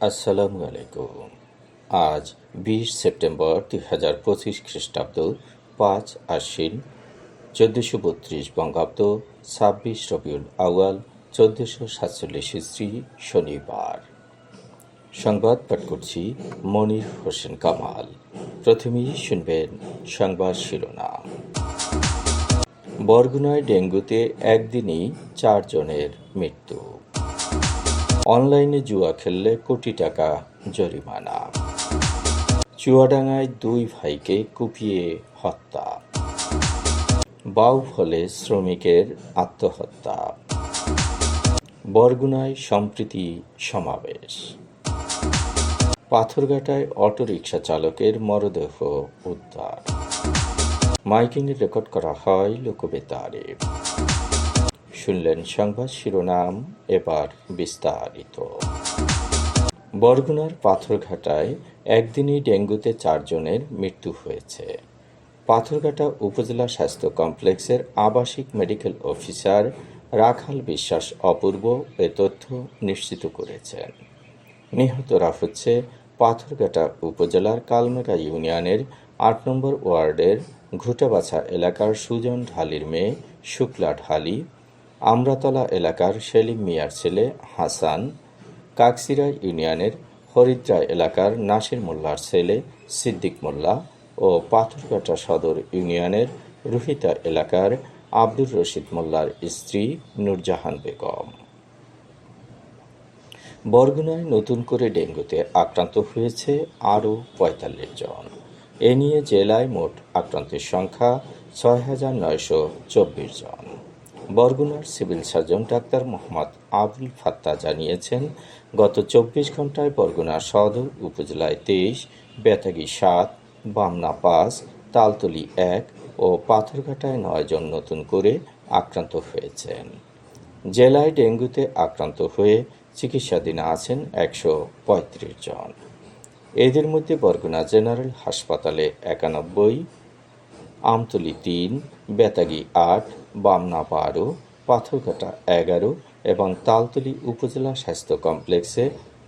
আসসালামু আলাইকুম। আজ বিশ সেপ্টেম্বর দুই হাজার পঁচিশ খ্রিস্টাব্দ, পাঁচ আশ্বিন, চোদ্দশো বত্রিশ বঙ্গাব্দ, ছাব্বিশ রবিউল আউয়াল, চোদ্দশো সাতচল্লিশ শ্রী শনিবার। সংবাদ পাঠ করছি মনির হোসেন কামাল। প্রথমেই শুনবেন সংবাদ শিরোনাম। বরগুনায় ডেঙ্গুতে একদিনই চারজনের মৃত্যু। অনলাইনে জুয়া খেললে কোটি টাকা জরিমানা। চুয়াডাঙ্গায় দুই ভাইকে কুপিয়ে হত্যা। বাউফলে শ্রমিকের আত্মহত্যা। বরগুনায় সম্প্রীতি সমাবেশ। পাথরঘাটায় অটোরিকশা চালকের মরদেহ উদ্ধার। মাইকিংয়ে রেকর্ড করা হয় লোকবেতারে। শুনলেন সংবাদ শিরোনাম এবার বিস্তারিত। বরগুনার পাথরঘাটায় একদিনই ডেঙ্গুতে চারজনের মৃত্যু হয়েছে। পাথরঘাটা উপজেলা স্বাস্থ্য কমপ্লেক্সের আবাসিক মেডিকেল অফিসার রাখাল বিশ্বাস অপূর্ব এ তথ্য নিশ্চিত করেছেন। নিহতরা হচ্ছে পাথরঘাটা উপজেলার কালমেঘা ইউনিয়নের আট নম্বর ওয়ার্ডের ঘুটাবাছা এলাকার সুজন ঢালির মেয়ে শুক্লা ঢালি আমরাতলা এলাকার সেলিম মিয়ার ছেলে হাসান কাকসিরা ইউনিয়নের হরিদ্রা এলাকার নাসির মোল্লার ছেলে সিদ্দিক মোল্লা ও পাথরঘাটা সদর ইউনিয়নের রুহিতা এলাকার আব্দুর রশিদ মোল্লার স্ত্রী নূরজাহান বেগম। বরগুনায় নতুন করে ডেঙ্গুতে আক্রান্ত হয়েছে আরও পঁয়তাল্লিশ জন। এ নিয়ে জেলায় মোট আক্রান্তের সংখ্যা ছয় হাজার নয়শো চব্বিশ জন। বরগুনার civil surgeon doctor Mohammad Abul Fatta জানিয়েছেন, গত চব্বিশ ঘন্টায় বরগুনা সদর উপজেলায় তেইশ, বেতাগি সাত, বামনা পাঁচ, তালতলি এক ও পাথরঘাটায় নয় জন নতুন করে আক্রান্ত হয়েছেন। জেলায় ডেঙ্গুতে আক্রান্ত হয়ে চিকিৎসাধীন আছেন একশো পঁয়ত্রিশ জন। এদের মধ্যে বরগুনা জেনারেল হাসপাতালে একানব্বই, আমতলি তিন, বেতাগি আট বামনা বারো পাথরঘাটা এগারো এবং তালতলি উপজেলা স্বাস্থ্য কমপ্লেক্সে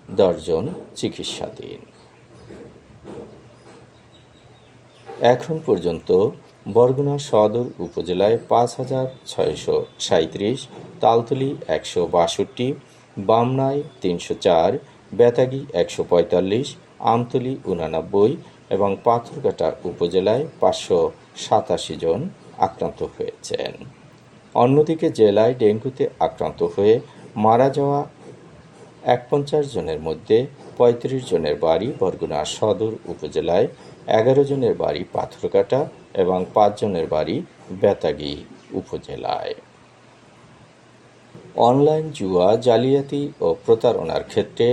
দশজন চিকিৎসাধীন। এখন পর্যন্ত বরগুনা সদর উপজেলায় পাঁচ হাজার ছয়শো সাঁত্রিশ তালতলি একশো বাষট্টি বামনায় তিনশো চার, বেতাগি একশো পঁয়তাল্লিশ, আমতলি উনানব্বই এবং পাথরঘাটা উপজেলায় পাঁচশো সাতাশি জন আক্রান্ত হয়েছেন। অন্যদিকে জেলায় ডেঙ্গুতে আক্রান্ত হয়ে মারা যাওয়া এক পঞ্চাশ জনের মধ্যে পঁয়ত্রিশ জনের বাড়ি বরগুনা সদর উপজেলায়, এগারো জনের বাড়ি পাথরকাটা এবং পাঁচ জনের বাড়ি বেতাগি উপজেলায়। অনলাইন জুয়া, জালিয়াতি ও প্রতারণার ক্ষেত্রে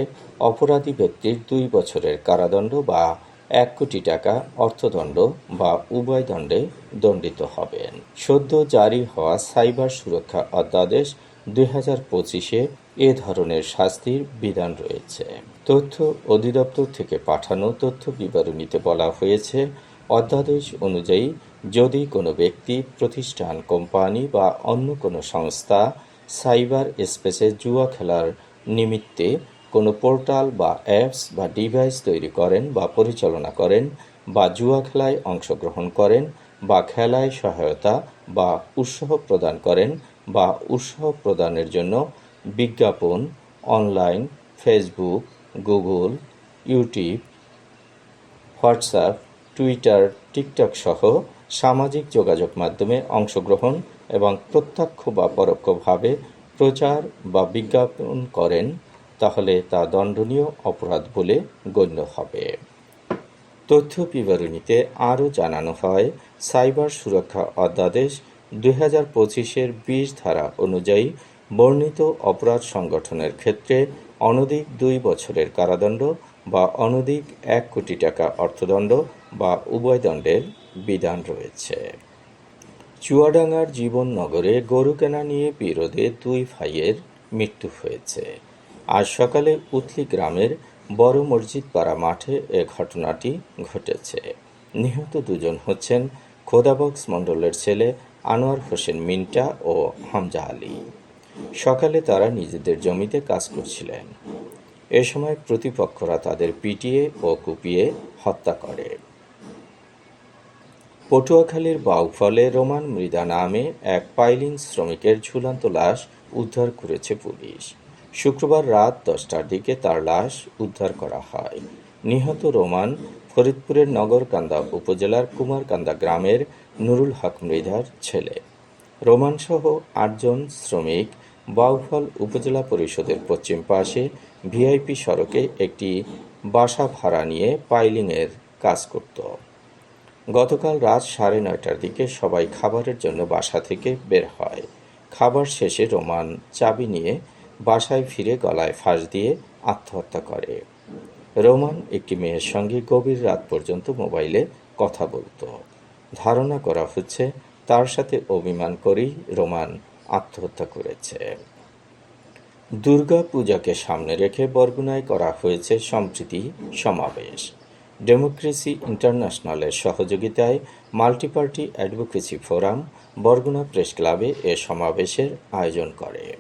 অপরাধী ব্যক্তির দুই বছরের কারাদণ্ড বা এক কোটি টাকা অর্থদণ্ড বা উভয় দণ্ডে দণ্ডিত হবেন। সদ্য জারি হওয়া সাইবার সুরক্ষা অধ্যাদেশ দুই হাজার পঁচিশে এ ধরনের শাস্তির বিধান রয়েছে। তথ্য অধিদপ্তর থেকে পাঠানো তথ্য বিবরণীতে বলা হয়েছে, অধ্যাদেশ অনুযায়ী যদি কোনো ব্যক্তি, প্রতিষ্ঠান, কোম্পানি বা অন্য কোনো সংস্থা সাইবার স্পেসে জুয়া খেলার নিমিত্তে কোনো পোর্টাল বা অ্যাপস বা ডিভাইস তৈরি করেন বা পরিচালনা করেন বা জুয়া খেলায় অংশগ্রহণ করেন বা খেলায় সহায়তা বা উৎসাহ প্রদান করেন বা উৎসাহ প্রদানের জন্য বিজ্ঞাপন, online, Facebook, Google, YouTube, WhatsApp, Twitter, TikTok সহ সামাজিক যোগাযোগ মাধ্যমে অংশগ্রহণ এবং প্রত্যক্ষ বা পরোক্ষভাবে প্রচার বা বিজ্ঞাপন করেন তাহলে তা দণ্ডনীয় অপরাধ বলে গণ্য হবে। তথ্য বিবরণীতে আরও জানানো হয়, সাইবার সুরক্ষা অধ্যাদেশ দুই হাজার পঁচিশের বিশ ধারা অনুযায়ী বর্ণিত অপরাধ সংগঠনের ক্ষেত্রে অনধিক দুই বছরের কারাদণ্ড বা অনধিক এক কোটি টাকা অর্থদণ্ড বা উভয় দণ্ডের বিধান রয়েছে। চুয়াডাঙ্গার জীবননগরে গরু কেনা নিয়ে বিরোধে দুই ভাইয়ের মৃত্যু হয়েছে। আজ সকালে উথলি গ্রামের বড় মসজিদ পাড়া মাঠে এ ঘটনাটি ঘটেছে। নিহত দুজন হচ্ছেন খোদাবক্স মণ্ডলের ছেলে আনোয়ার হোসেন মিন্টা ও হামজা আলী। সকালে তারা নিজেদের জমিতে কাজ করছিলেন। এ সময় প্রতিপক্ষরা তাদের পিটিয়ে ও কুপিয়ে হত্যা করে। পটুয়াখালীর বাউফলে রোমান মৃদা নামে এক পাইলিং শ্রমিকের ঝুলন্ত লাশ উদ্ধার করেছে পুলিশ। শুক্রবার রাত দশটার দিকে তার লাশ উদ্ধার করা হয়। নিহত রোমান ফরিদপুরের নগরকান্দা উপজেলার কুমারকান্দা গ্রামের নুরুল হক মৃধার ছেলে। রোমানসহ আটজন শ্রমিক বাউফল উপজেলা পরিষদের পশ্চিম পাশে ভিআইপি সড়কে একটি বাসা ভাড়া নিয়ে পাইলিংয়ের কাজ করত। গতকাল রাত সাড়ে নয়টার দিকে সবাই খাবারের জন্য বাসা থেকে বের হয়। খাবার শেষে রোমান চাবি নিয়ে বাসায় ফিরে গলায় ফাঁস দিয়ে আত্মহত্যা করে। রোমান একটি মেয়ের সঙ্গে গভীর রাত পর্যন্ত মোবাইলে কথা বলতো। ধারণা করা হচ্ছে, তার সাথে অভিমান করেই রোমান আত্মহত্যা করেছে। দুর্গা পূজাকে সামনে রেখে বরগুনায় করা হয়েছে সম্প্রীতি সমাবেশ। ডেমোক্রেসি ইন্টারন্যাশনালের সহযোগিতায় multiparty advocacy forum Barguna press ক্লাবে এ সমাবেশের আয়োজন করে।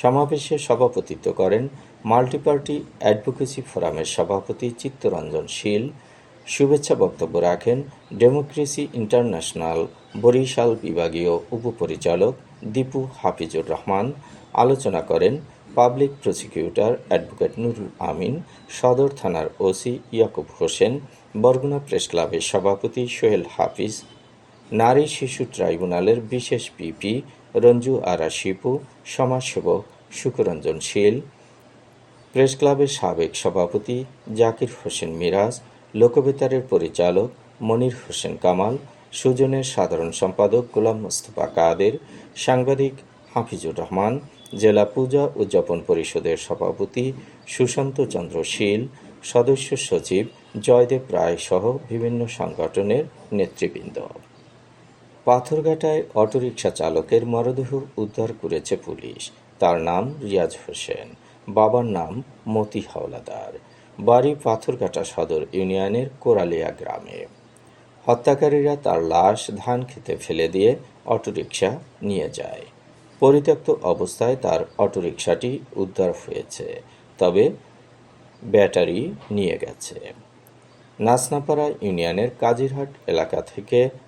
সমাবেশে সভাপতিত্ব করেন মাল্টিপার্টি অ্যাডভোকেসি ফোরামের সভাপতি চিত্তরঞ্জন শীল। শুভেচ্ছা বক্তব্য রাখেন ডেমোক্রেসি ইন্টারন্যাশনাল বরিশাল বিভাগীয় উপপরিচালক দীপু হাফিজুর রহমান। আলোচনা করেন public prosecutor advocate Nurul Amin. সদর থানার ওসি ইয়াকুব হোসেন। বরগুনা প্রেস ক্লাবের সভাপতি সোহেল হাফিজ। নারী শিশু ট্রাইব্যুনালের বিশেষ পিপি রঞ্জু আরা শিপু। সমাজসেবক সুকরঞ্জন শীল প্রেস ক্লাবের সাবেক সভাপতি জাকির হোসেন মিরাজ লোকবেতারের পরিচালক মনির হোসেন কামাল, সুজনের সাধারণ সম্পাদক গোলাম মোস্তফা কাদের, সাংবাদিক হাফিজুর রহমান, জেলা পূজা উদযাপন পরিষদের সভাপতি সুশান্ত চন্দ্র শীল, সদস্য সচিব জয়দেব রায় সহ বিভিন্ন সংগঠনের নেতৃবৃন্দ। পাথরঘাটায় অটোরিকশা চালকের মরদেহ উদ্ধার করেছে পুলিশ। তার নাম রিয়াজ হোসেন। বাবার নাম মতি হাওলাদার। বাড়ি পাথরঘাটা সদর ইউনিয়নের কোরালিয়া গ্রামে। হত্যাকারীরা তার লাশ ধান খেতে ফেলে দিয়ে অটোরিকশা নিয়ে যায়। পরিত্যক্ত অবস্থায় তার অটোরিকশাটি উদ্ধার হয়েছে, তবে ব্যাটারি নিয়ে গেছে। নাসনাপাড়া ইউনিয়নের কাজিরহাট এলাকা থেকে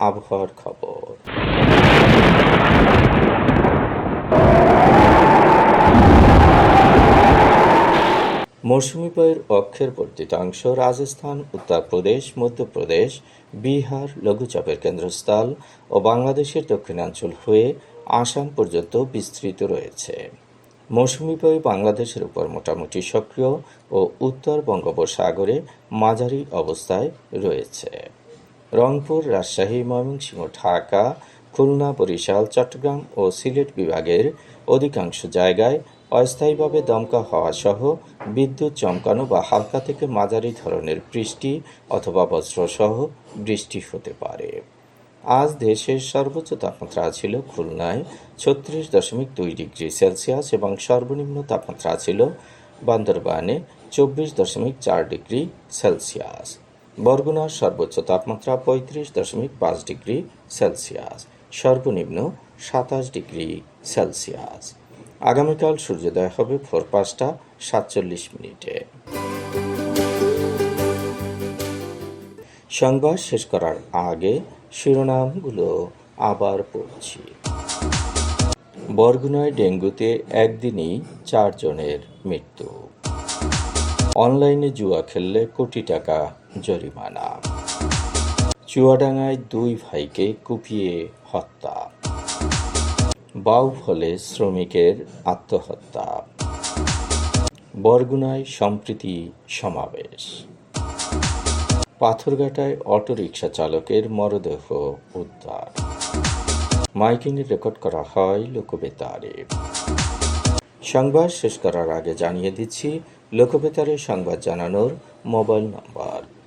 আবহাওয়ার খবর। মৌসুমি বায়ুর অক্ষের বর্ধিতাংশ রাজস্থান, উত্তরপ্রদেশ, মধ্যপ্রদেশ, বিহার, লঘুচাপের কেন্দ্রস্থল ও বাংলাদেশের দক্ষিণাঞ্চল হয়ে আসাম পর্যন্ত বিস্তৃত রয়েছে। মৌসুমি বায়ু বাংলাদেশের উপর মোটামুটি সক্রিয় ও উত্তর বঙ্গোপসাগরে মাঝারি অবস্থায় রয়েছে। রংপুর, রাজশাহী, ময়মনসিংহ, ঢাকা, খুলনা, বরিশাল, চট্টগ্রাম ও সিলেট বিভাগের অধিকাংশ জায়গায় অস্থায়ীভাবে দমকা হওয়া সহ বিদ্যুৎ চমকানো বা হালকা থেকে মাঝারি ধরনের বৃষ্টি অথবা বজ্রসহ বৃষ্টি হতে পারে। আজ দেশের সর্বোচ্চ তাপমাত্রা ছিল খুলনায় ছত্রিশ দশমিক দুই ডিগ্রি সেলসিয়াস এবং সর্বনিম্ন তাপমাত্রা ছিল বান্দরবানে চব্বিশ দশমিক চার ডিগ্রি সেলসিয়াস। বরগুনার সর্বোচ্চ তাপমাত্রা পঁয়ত্রিশ দশমিক পাঁচ ডিগ্রি সেলসিয়াস। সর্বনিম্ন সাতাশ ডিগ্রি সেলসিয়াস। আগামীকাল সূর্যোদয় হবে ভোর পাঁচটা সাতচল্লিশ মিনিটে। সংবাদ শেষ করার আগে শিরোনামগুলো আবার পড়ছি। বরগুনায় ডেঙ্গুতে একদিনই চারজনের মৃত্যু। অনলাইনে জুয়া খেললে কোটি টাকা জরিমানা। চুয়াডাঙ্গায় দুই ভাইকে কুপিয়ে হত্যা। বাউফলে শ্রমিকের আত্মহত্যা। বরগুনায় সম্প্রীতি সমাবেশ। পাথরঘাটায় অটোরিকশা চালকের মরদেহ উদ্ধার। মাইকিংয়ে রেকর্ড করা হয় লোকবেতারে। সংবাদ শেষ করার আগে জানিয়ে দিচ্ছি, লোকবেতারে সংবাদ জানানোর মোবাইল নম্বর।